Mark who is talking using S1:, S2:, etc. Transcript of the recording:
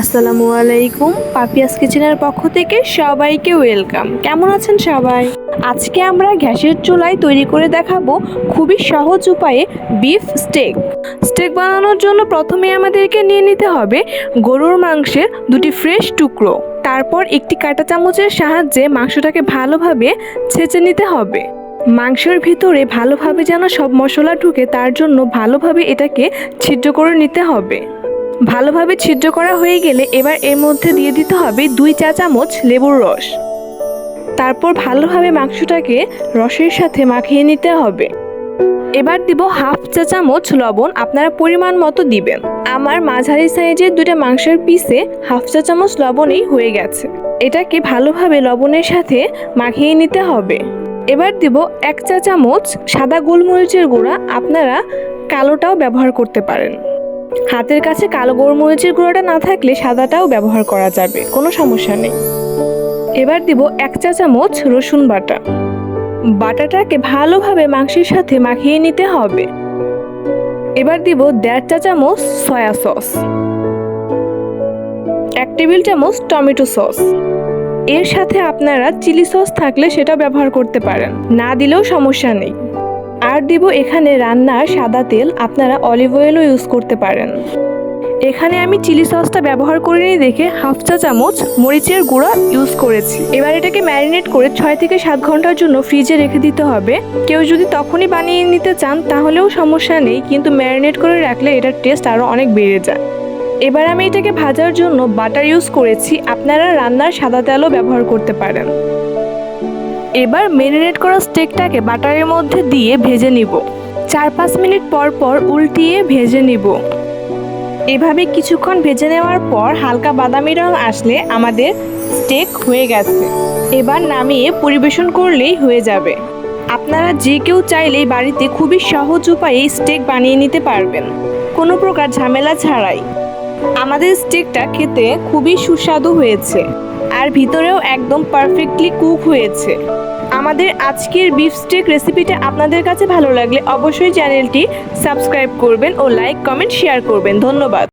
S1: আসসালামু আলাইকুম, পাপিয়াস কিচেনের পক্ষ থেকে সবাইকে ওয়েলকাম। কেমন আছেন সবাই? আজকে আমরা গ্যাসের চুলায় তৈরি করে দেখাবো খুবই সহজ উপায়ে বিফ স্টেক। স্টেক বানানোর জন্য প্রথমে আমাদেরকে নিয়ে নিতে হবে গরুর মাংসের দুটি ফ্রেশ টুকরো। তারপর একটি কাঁটা চামচের সাহায্যে মাংসটাকে ভালোভাবে ছেঁচে নিতে হবে। মাংসের ভিতরে ভালোভাবে যেন সব মশলা ঢুকে, তার জন্য ভালোভাবে এটাকে ছিদ্র করে নিতে হবে। ভালোভাবে ছিদ্র করা হয়ে গেলে এবার এর মধ্যে দিয়ে দিতে হবে দুই চা চামচ লেবুর রস। তারপর ভালোভাবে মাংসটাকে রসের সাথে মাখিয়ে নিতে হবে। এবার দিব হাফ চা চামচ লবণ আপনারা পরিমাণ মতো দিবেন। আমার মাঝারি সাইজের দুটো মাংসের পিসে হাফ চা চামচ লবণই হয়ে গেছে। এটাকে ভালোভাবে লবণের সাথে মাখিয়ে নিতে হবে। এবার দিব এক চা চামচ সাদা গোলমরিচের গুঁড়া। আপনারা কালোটাও ব্যবহার করতে পারেন। হাতের কাছে কালো গোলমরিচের গুঁড়োটা না থাকলে সাদাটাও ব্যবহার করা যাবে, কোনো সমস্যা নেই। এবার দিব এক চা চামচ রসুন বাটা। বাটাটাকে ভালোভাবে মাংসের সাথে মাখিয়ে নিতে হবে। এবার দিব দেড় চা চামচ সয়া সস। এক টেবিল চামচ টমেটো সস। এর সাথে আপনারা চিলি সস থাকলে সেটা ব্যবহার করতে পারেন, না দিলেও সমস্যা নেই। আর দিব এখানে রান্নার সাদা তেল, আপনারা অলিভ অয়েলও ইউজ করতে পারেন। এখানে আমি চিলি সসটা ব্যবহার করে করিনি দেখে হাফ চা চামচ মরিচের গুঁড়া ইউজ করেছি। এবার এটাকে ম্যারিনেট করে ছয় থেকে সাত ঘণ্টার জন্য ফ্রিজে রেখে দিতে হবে। কেউ যদি তখনই বানিয়ে নিতে চান, তাহলেও সমস্যা নেই, কিন্তু ম্যারিনেট করে রাখলে এটার টেস্ট আরও অনেক বেড়ে যায়। এবার আমি এটাকে ভাজার জন্য বাটার ইউজ করেছি। আপনারা রান্নার সাদা তেলও ব্যবহার করতে পারেন। এবার মেরিনেট করা স্টেকটাকে বাটারের মধ্যে দিয়ে ভেজে নিব। চার পাঁচ মিনিট পর পর উল্টিয়ে ভেজে নিব। এভাবে কিছুক্ষণ ভেজে নেওয়ার পর হালকা বাদামি রং আসলে আমাদের স্টেক হয়ে গেছে। এবার নামিয়ে পরিবেশন করলেই হয়ে যাবে। আপনারা যে কেউ চাইলেই বাড়িতে খুবই সহজ উপায়ে স্টেক বানিয়ে নিতে পারবেন। কোনো প্রকার ঝামেলা ছাড়াই। আমাদের স্টেকটা খেতে খুবই সুস্বাদু হয়েছে। আর ভিতরেও একদম পারফেক্টলি কুক হয়েছে। আমাদের আজকের বিফ স্টেক রেসিপিটা আপনাদের কাছে ভালো লাগলে অবশ্যই চ্যানেলটি সাবস্ক্রাইব করবেন ও লাইক কমেন্ট শেয়ার করবেন। ধন্যবাদ।